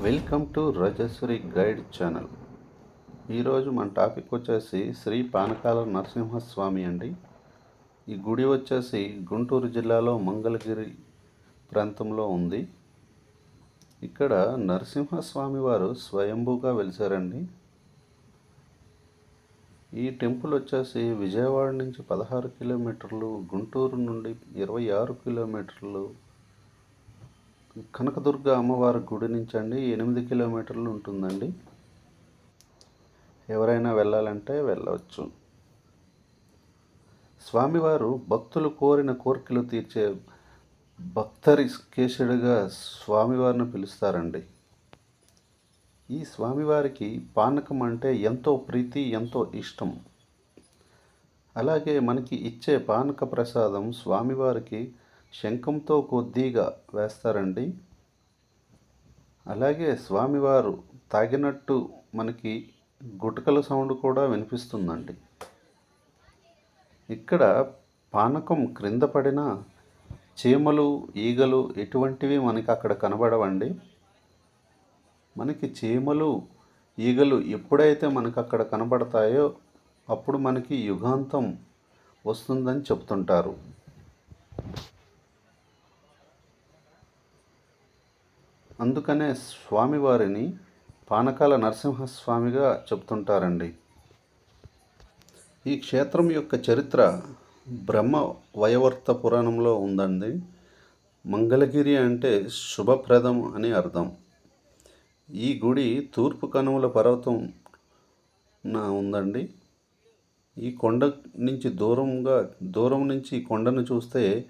Welcome to Rajeshwari guide channel. ఈరోజు మన topic వచ్చేసి శ్రీ పానకాల నరసింహస్వామి అండి. ఈ గుడి వచ్చేసి గుంటూరు జిల్లాలో మంగళగిరి ప్రాంతంలో ఉంది. ఇక్కడ నరసింహస్వామి వారు స్వయంభూగా వెలిసారండి. ఈ టెంపుల్ వచ్చేసి విజయవాడ నుంచి పదహారు కిలోమీటర్లు గుంటూరు నుండి ఇరవై ఆరు కిలోమీటర్లు కనకదుర్గ అమ్మవారి గుడి నుంచి అండి ఎనిమిది కిలోమీటర్లు ఉంటుందండి. ఎవరైనా వెళ్ళాలంటే వెళ్ళవచ్చు. స్వామివారు భక్తులు కోరిన కోరికలు తీర్చే భక్తరి కేశుడిగా స్వామివారిని పిలుస్తారండి. ఈ స్వామివారికి పానకం అంటే ఎంతో ప్రీతి ఎంతో ఇష్టం. అలాగే మనకి ఇచ్చే పానక ప్రసాదం స్వామివారికి శంఖంతో కొద్దిగా వేస్తారండి. అలాగే స్వామివారు తాగినట్టు మనకి గుటకల సౌండ్ కూడా వినిపిస్తుందండి. ఇక్కడ పానకం క్రింద పడిన చీమలు ఈగలు ఎటువంటివి మనకి అక్కడ కనబడవండి. మనకి చీమలు ఈగలు ఎప్పుడైతే మనకు అక్కడ కనబడతాయో అప్పుడు మనకి యుగాంతం వస్తుందని చెప్తుంటారు. అందుకనే స్వామివారిని పానకాల నరసింహస్వామిగా చెప్తుంటారండి. ఈ క్షేత్రం యొక్క చరిత్ర బ్రహ్మ వయవర్త పురాణంలో ఉందండి. మంగళగిరి అంటే శుభప్రదం అని అర్థం. ఈ గుడి తూర్పు కనుమల పర్వతం ఉందండి. ఈ కొండ నుంచి దూరంగా దూరం నుంచి ఈ కొండను చూస్తే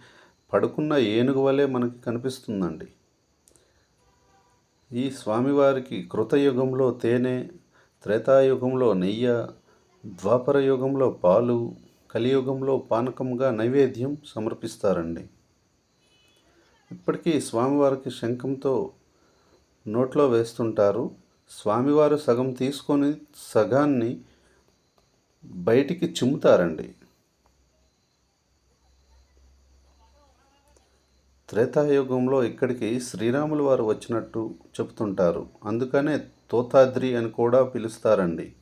పడుకున్న ఏనుగు వలె మనకి కనిపిస్తుందండి. ఈ స్వామివారికి కృతయుగంలో తేనె త్రేతాయుగంలో నెయ్య ద్వాపర యుగంలో పాలు కలియుగంలో పానకంగా నైవేద్యం సమర్పిస్తారండి. ఇప్పటికీ స్వామివారికి శంఖంతో నోట్లో వేస్తుంటారు. స్వామివారు సగం తీసుకొని సగాన్ని బయటికి చిమ్ముతారండి. త్రేతాయుగంలో ఇక్కడికి శ్రీరాములు వారు వచ్చినట్టు చెప్తుంటారు అందుకనే తోతాద్రి అని కూడా పిలుస్తారండి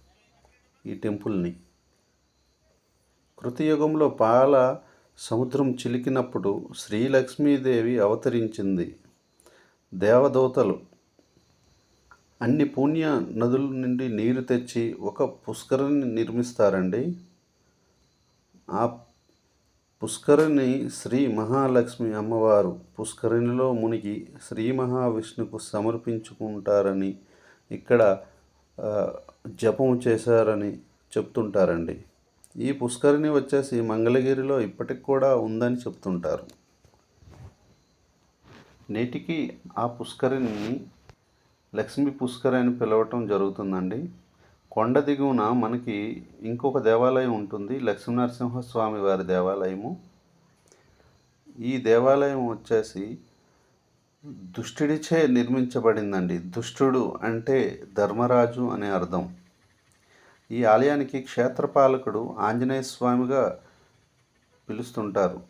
ఈ టెంపుల్ని. కృతయుగంలో పాల సముద్రం చిలికినప్పుడు శ్రీలక్ష్మీదేవి అవతరించింది. దేవదూతలు అన్ని పుణ్య నదుల నుండి నీరు తెచ్చి ఒక పుష్కరిని నిర్మిస్తారండి. ఆ పుష్కరిణి శ్రీ మహాలక్ష్మి అమ్మవారు పుష్కరిణిలో మునిగి శ్రీ మహావిష్ణుకు సమర్పించుకుంటారని ఇక్కడ జపం చేశారని చెప్తుంటారండి. ఈ పుష్కరిణి వచ్చేసి మంగళగిరిలో ఇప్పటికి కూడా ఉందని చెప్తుంటారు. నేటికి ఆ పుష్కరిణిని లక్ష్మీ పుష్కరి అని పిలవటం జరుగుతుందండి. కొండ దిగువన మనకి ఇంకొక దేవాలయం ఉంటుంది లక్ష్మీనరసింహస్వామి వారి దేవాలయము. ఈ దేవాలయం వచ్చేసి దుష్టుడిచే నిర్మించబడిందండి. దుష్టుడు అంటే ధర్మరాజు అనే అర్థం. ఈ ఆలయానికి క్షేత్రపాలకుడు ఆంజనేయ స్వామిగా పిలుస్తుంటారు.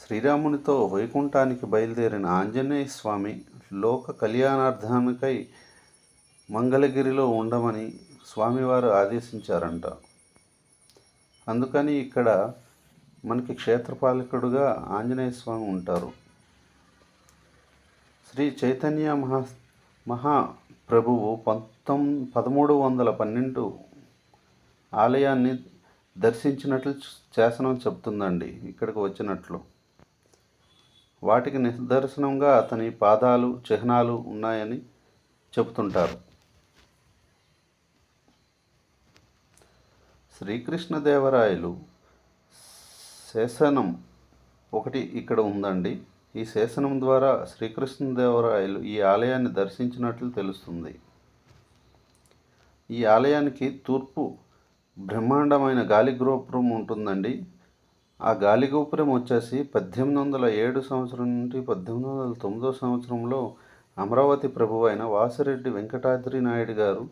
శ్రీరామునితో వైకుంఠానికి బయలుదేరిన ఆంజనేయ స్వామి లోక కళ్యాణార్థానికై మంగళగిరిలో ఉండమని స్వామివారు ఆదేశించారంట. అందుకని ఇక్కడ మనకి క్షేత్రపాలకుడుగా ఆంజనేయ స్వామి ఉంటారు. శ్రీ చైతన్య మహా మహాప్రభువు పంతొమ్ పదమూడు వందల పన్నెండు ఆలయాన్ని దర్శించినట్లు శాసనం చెప్తుందండి ఇక్కడికి వచ్చినట్లు. వాటికి నిదర్శనంగా అతని పాదాలు చిహ్నాలు ఉన్నాయని చెబుతుంటారు. శ్రీకృష్ణదేవరాయలు శాసనం ఒకటి ఇక్కడ ఉందండి. ఈ శాసనం ద్వారా శ్రీకృష్ణదేవరాయలు ఈ ఆలయాన్ని దర్శించినట్లు తెలుస్తుంది. ఈ ఆలయానికి తూర్పు బ్రహ్మాండమైన గాలిగోపురం ఉంటుందండి. ఆ గాలిగోపురం వచ్చేసి పద్దెనిమిది వందల ఏడు సంవత్సరం నుండి పద్దెనిమిది వందల తొమ్మిదో సంవత్సరంలో అమరావతి ప్రభువైన వాసిరెడ్డి వెంకటాద్రి నాయుడు గారు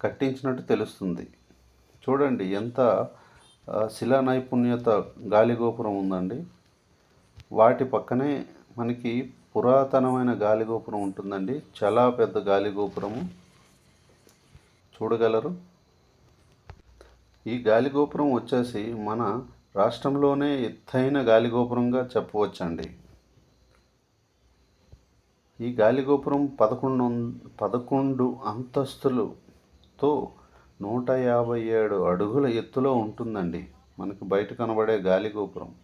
కట్టించినట్టు తెలుస్తుంది. చూడండి ఎంత శిలా నైపుణ్యత గాలిగోపురం ఉందండి. వాటి పక్కనే మనకి పురాతనమైన గాలిగోపురం ఉంటుందండి. చాలా పెద్ద గాలిగోపురము. చూడగలరు? ఈ గాలిగోపురం వచ్చేసి మన రాష్ట్రంలోనే ఎత్తైన గాలిగోపురంగా చెప్పవచ్చండి. ఈ గాలిగోపురం పదకొండు పదకొండు అంతస్తులతో నూట యాభై ఏడు అడుగుల ఎత్తులో ఉంటుందండి. మనకి బయట కనబడే గాలి గోపురం.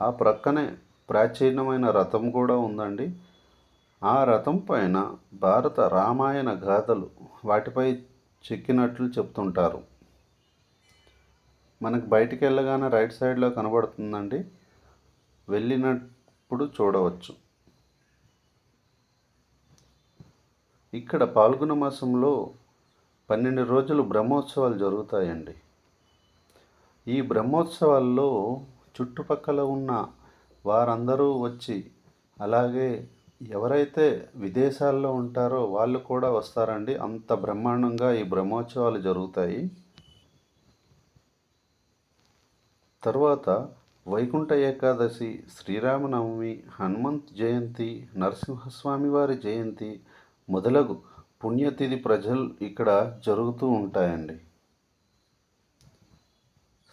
ఆ ప్రక్కనే ప్రాచీనమైన రథం కూడా ఉందండి. ఆ రథం పైన భారత రామాయణ గాథలు వాటిపై చెక్కినట్లు చెప్తుంటారు. మనకు బయటికి వెళ్ళగానే రైట్ సైడ్లో కనబడుతుందండి. వెళ్ళినప్పుడు చూడవచ్చు. ఇక్కడ పాల్గొన మాసంలో పన్నెండు రోజులు బ్రహ్మోత్సవాలు జరుగుతాయండి. ఈ బ్రహ్మోత్సవాల్లో చుట్టుపక్కల ఉన్న వారందరూ వచ్చి అలాగే ఎవరైతే విదేశాల్లో ఉంటారో వాళ్ళు కూడా వస్తారండి. అంత బ్రహ్మాండంగా ఈ బ్రహ్మోత్సవాలు జరుగుతాయి. తర్వాత వైకుంఠ ఏకాదశి శ్రీరామనవమి హనుమంత్ జయంతి నరసింహస్వామి వారి జయంతి మొదలగు పుణ్యతిథి ప్రజలు ఇక్కడ జరుగుతూ ఉంటాయండి.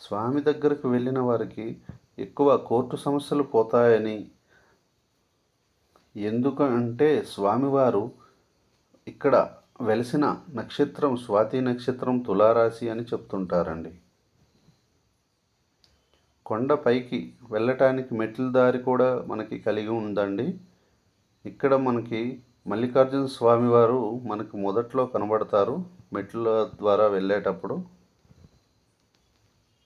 స్వామి దగ్గరకు వెళ్ళిన వారికి ఎక్కువ కోర్టు సమస్యలు పోతాయని ఎందుకంటే స్వామివారు ఇక్కడ వెలిసిన నక్షత్రం స్వాతి నక్షత్రం తులారాశి అని చెప్తుంటారండి. కొండ పైకి వెళ్ళటానికి మెట్ల దారి కూడా మనకి కలిగి ఉందండి. ఇక్కడ మనకి మల్లికార్జున స్వామివారు మనకు మొదట్లో కనబడతారు మెట్ల ద్వారా వెళ్ళేటప్పుడు.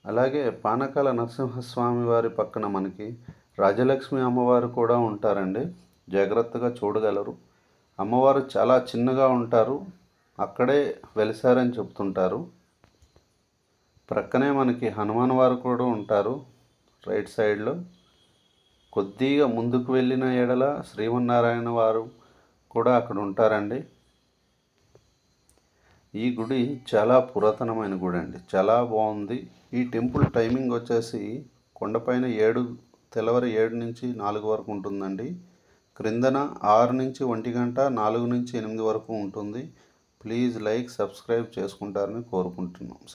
అలాగే పానకాల నరసింహస్వామి వారి పక్కన మనకి రాజలక్ష్మి అమ్మవారు కూడా ఉంటారండి. జాగ్రత్తగా చూడగలరు. అమ్మవారు చాలా చిన్నగా ఉంటారు. అక్కడే వెలిసారని చెప్తుంటారు. ప్రక్కనే మనకి హనుమాన్ వారు కూడా ఉంటారు రైట్ సైడ్లో. కొద్దిగా ముందుకు వెళ్ళిన ఎడల శ్రీమన్నారాయణ వారు కూడా అక్కడ ఉంటారండి. ఈ గుడి చాలా పురాతనమైన గుడి అండి. చాలా బాగుంది. ఈ టెంపుల్ టైమింగ్ వచ్చేసి కొండపైన ఏడు తెల్లవారు ఏడు నుంచి నాలుగు వరకు ఉంటుందండి. క్రిందన ఆరు నుంచి ఒంటి గంట నాలుగు నుంచి ఎనిమిది వరకు ఉంటుంది. ప్లీజ్ లైక్ సబ్స్క్రైబ్ చేసుకుంటారని కోరుకుంటున్నాం.